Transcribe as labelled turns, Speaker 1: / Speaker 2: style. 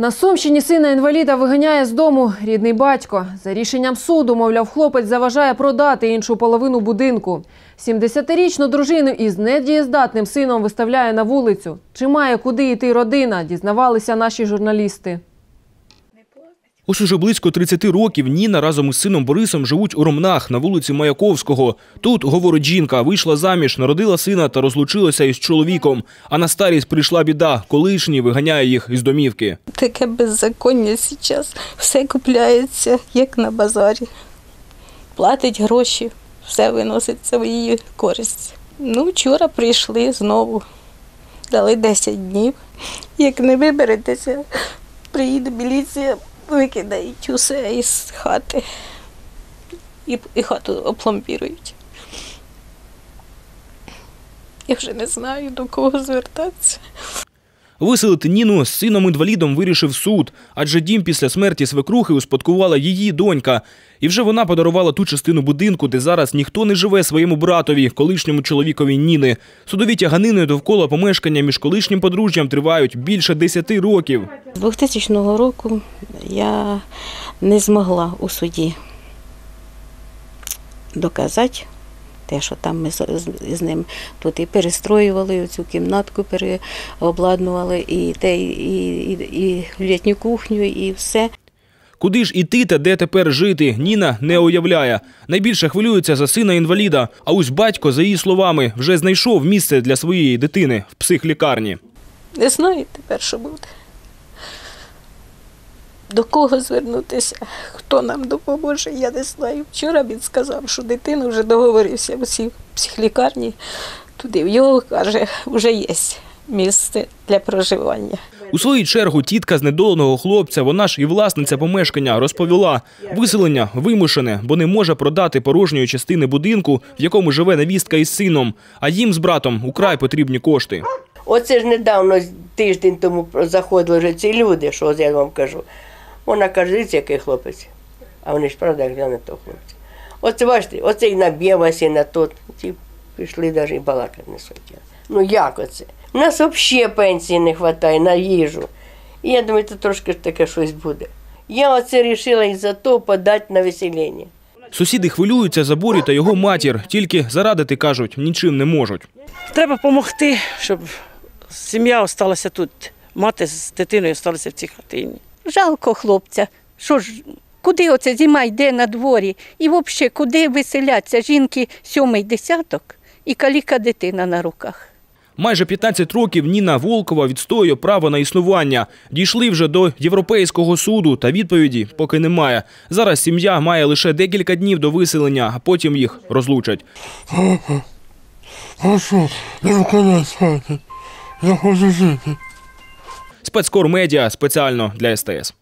Speaker 1: На Сумщині сина інваліда виганяє з дому рідний батько. За рішенням суду, мовляв, хлопець заважає продати іншу половину будинку. 70-річну дружину із недієздатним сином виставляє на вулицю. Чи має куди йти родина, дізнавалися наші журналісти.
Speaker 2: Ось уже близько 30 років Ніна разом із сином Борисом живуть у Ромнах на вулиці Маяковського. Тут, говорить жінка, вийшла заміж, народила сина та розлучилася із чоловіком. А на старість прийшла біда, колишній виганяє їх із домівки.
Speaker 3: Таке беззаконня зараз. Все купляється, як на базарі. Платить гроші, все виноситься в її користь. Ну, вчора прийшли знову. Дали 10 днів. Як не виберетеся, приїде міліція, викидають усе із хати. І, і хату опломбірують. Я вже не знаю, до кого звертатися.
Speaker 2: Виселити Ніну з сином-інвалідом вирішив суд, адже дім після смерті свекрухи успадкувала її донька. І вже вона подарувала ту частину будинку, де зараз ніхто не живе своєму братові, колишньому чоловікові Ніни. Судові тяганини довкола помешкання між колишнім подружжям тривають більше 10 років.
Speaker 3: З 2000 року я не змогла у суді доказати те, що там ми з з- з ним тут і перестроювали цю кімнатку, переобладнували, і те, і, і, і літню кухню, і все.
Speaker 2: Куди ж іти та де тепер жити, Ніна не уявляє. Найбільше хвилюється за сина інваліда. А ось батько, за її словами, вже знайшов місце для своєї дитини в психлікарні.
Speaker 3: Не знаю тепер, що буде. До кого звернутися, хто нам допоможе, я не знаю. Вчора він сказав, що дитина вже договорився в цій психлікарні. Туди в його каже, вже є місце для проживання.
Speaker 2: У свою чергу тітка знедоленого хлопця, вона ж і власниця помешкання, розповіла, виселення вимушене, бо не може продати порожньої частини будинку, в якому живе невістка із сином, а їм з братом украй потрібні кошти.
Speaker 4: Оце ж недавно, тиждень тому заходили вже ці люди, що я вам кажу. Вона каже, дивіться, який хлопець. А вони ж правда як для того хлопця. Оце бачите, оце і наб'є вас, і на тот. Ті пішли навіть і балакати не хотіли. Ну як оце? У нас взагалі пенсії не вистачає на їжу. І я думаю, це трошки ж таке щось буде. Я оце вирішила із-за того подати на виселення.
Speaker 2: Сусіди хвилюються за Борю та його матір, тільки зарадити, кажуть, нічим не можуть.
Speaker 5: Треба допомогти, щоб сім'я залишилася тут. Мати з дитиною залишилася в цій хатині.
Speaker 6: Жалко хлопця. Що ж, куди оце зима йде на дворі? І взагалі, куди виселяться жінки сьомий десяток і каліка дитина на руках?
Speaker 2: Майже 15 років Ніна Волкова відстоює право на існування. Дійшли вже до Європейського суду, та відповіді поки немає. Зараз сім'я має лише декілька днів до виселення, а потім їх розлучать.
Speaker 7: Прошу, не виконать хати. Я хочу жити.
Speaker 2: Спецкор медіа спеціально для СТС.